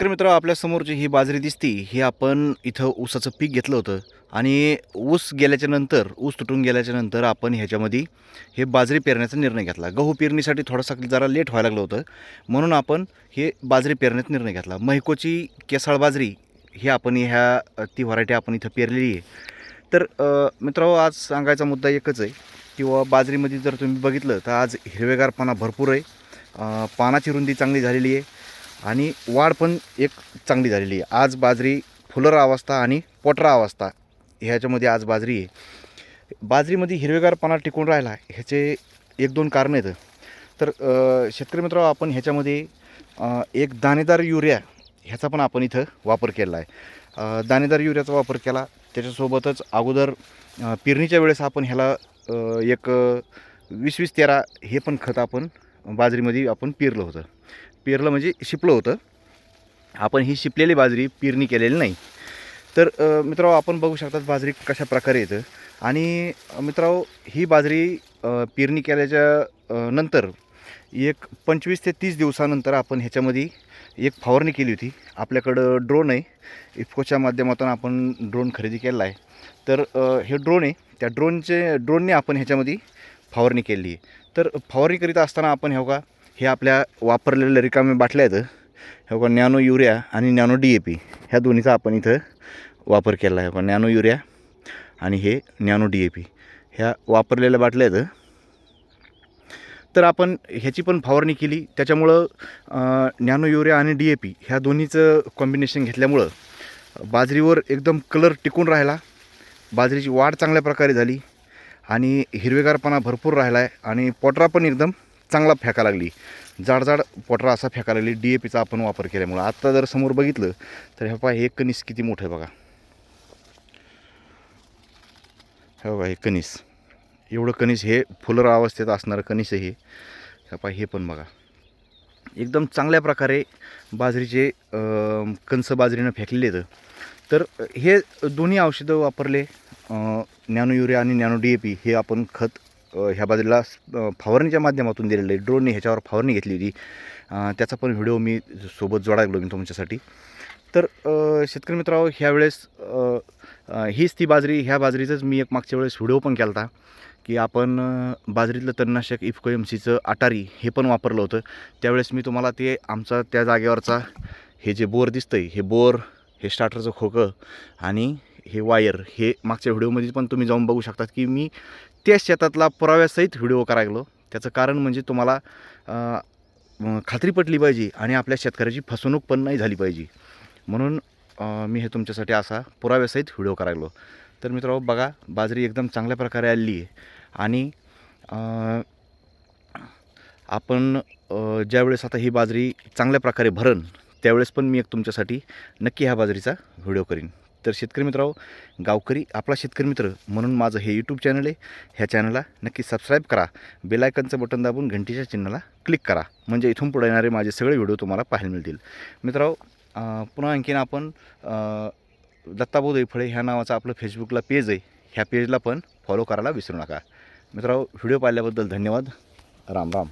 तर मित्र आपल्यासमोर जी ही बाजरी दिसती. ही आपण इथं ऊसाचं पीक घेतलं होतं. आणि ऊस गेल्याच्यानंतर ऊस तुटून गेल्याच्यानंतर आपण ह्याच्यामध्ये हे बाजरी पेरण्याचा निर्णय घेतला. गहू पेरणीसाठी थोडासा जरा लेट व्हायला लागलं होतं. म्हणून आपण हे बाजरी पेरण्याचा निर्णय घेतला. महिकोची केसाळ बाजरी ही आपण ह्या ती व्हरायटी आपण इथं पेरलेली आहे. तर अ, मित्रांनो आज सांगायचा मुद्दा एकच आहे. किंवा बाजरीमध्ये जर तुम्ही बघितलं तर आज हिरवेगारपणा भरपूर आहे. पानाची रुंदी चांगली झालेली आहे. आणि वाढ पण एक चांगली झालेली आहे. आज बाजरी फुलरा अवस्था आणि पोटरा अवस्था ह्याच्यामध्ये आज बाजरी आहे. बाजरीमध्ये हिरवेगारपणा टिकून राहिला ह्याचे एक दोन कारणं आहेत. तर शेतकरी मित्र आपण ह्याच्यामध्ये एक दाणेदार युरिया ह्याचा पण आपण इथं वापर केला आहे. दाणेदार युरियाचा वापर केला. त्याच्यासोबतच अगोदर पेरणीच्या वेळेस आपण ह्याला एक वीस वीस तेरा हे पण खत आपण बाजरीमध्ये आपण पेरलं होतं. पेरलं म्हणजे शिपलं होतं. आपण ही शिपलेली बाजरी पेरणी केलेली नाही. तर मित्रांनो आपण बघू शकतात बाजरी कशा प्रकारे येतं. आणि मित्रांनो ही बाजरी पेरणी केल्याच्यानंतर एक पंचवीस ते तीस दिवसानंतर आपण ह्याच्यामध्ये एक फवारणी केली होती. आपल्याकडं ड्रोन आहे. इफकोच्या माध्यमातून आपण ड्रोन खरेदी केलेला आहे. तर हे ड्रोन आहे. त्या ड्रोनचे ड्रोनने आपण ह्याच्यामध्ये फवारणी केली आहे. तर फवारणी करीत असताना आपण हे का हे आपल्या वापरलेल्या रिकामे बाटल्या आहेत. हे नॅनो युरिया आणि नॅनो डी ए पी ह्या दोन्हीचा आपण इथं वापर केला आहे. बघा नॅनो युरिया आणि हे नॅनो डी ए पी ह्या वापरलेल्या बाटल्या आहेत. तर आपण ह्याची पण फवारणी केली. त्याच्यामुळं नॅनो युरिया आणि डी ए पी ह्या दोन्हीचं कॉम्बिनेशन घेतल्यामुळं बाजरीवर एकदम कलर टिकून राहिला. बाजरीची वाढ चांगल्या प्रकारे झाली. आणि हिरवेगारपणा भरपूर राहिला आहे आणि पोटरा पण एकदम चांगला फेका लागली. जाडजाड पोटरा असा फेका लागली डी ए पीचा आपण वापर केल्यामुळं. आत्ता जर समोर बघितलं तर हे पहा हे कणीस किती मोठं आहे बघा. हे बघा हे कणीस. एवढं कणीस हे फुलर अवस्थेत असणारं कणीस हे. पहा हे पण बघा. एकदम चांगल्या प्रकारे बाजरीचे कणसं कंस बाजरीनं फेकलेले आहेत. तर हे दोन्ही औषधं वापरले नॅनो युरिया आणि नॅनो डी ए पी हे आपण खत ह्या बाजरीला फवारणीच्या माध्यमातून दिलेलं आहे. ड्रोनने ह्याच्यावर फवारणी घेतली होती. त्याचा पण व्हिडिओ मी सोबत जोडायलो मी तुमच्यासाठी. तर शेतकरी मित्रांनो ह्यावेळेस अं, हीच ती बाजरी ह्या बाजरीचंच मी एक मागच्या वेळेस व्हिडिओ पण केला होता की आपण बाजरीतलं तणनाशक इफको एम सीचं अटारी हे पण वापरलं होतं. त्यावेळेस मी तुम्हाला ते आमचा त्या जागेवरचा हे जे बोर दिसतं आहे हे बोर हे स्टार्टरचं खोकं आणि हे वायर हे मागच्या व्हिडिओमध्ये पण तुम्ही जाऊन बघू शकतात की मी त्या शेतातला पुराव्यासहित व्हिडिओ करायलो त्याचं कारण म्हणजे तुम्हाला खात्री पटली पाहिजे आणि आपल्या शेतकऱ्याची फसवणूक पण नाही झाली पाहिजे. म्हणून मी हे तुमच्यासाठी असा पुराव्यासहित व्हिडिओ करायलो तर मित्रांनो बघा बाजरी एकदम चांगल्या प्रकारे आलेली आहे. आणि आपण ज्यावेळेस आता ही बाजरी चांगल्या प्रकारे भरण त्यावेळेस पण मी एक तुमच्यासाठी नक्की ह्या बाजरीचा व्हिडिओ करीन. तर शेतकरी मित्रांनो गावकरी आपला शेतकरी मित्र म्हणून माझं हे यूट्यूब चॅनल आहे. ह्या चॅनलला नक्की सबस्क्राईब करा. बेलायकनचं बटन दाबून घंटीच्या चिन्हाला क्लिक करा. म्हणजे इथून पुढे येणारे माझे सगळे व्हिडिओ तुम्हाला पाहायला मिळतील. मित्रांनो पुन्हा आणखीन आपण अं, फळे दैफळे ह्या नावाचा आपलं फेसबुकला पेज आहे. ह्या पेजला पण फॉलो करायला विसरू नका. मित्रांनो व्हिडिओ पाहिल्याबद्दल धन्यवाद. राम राम.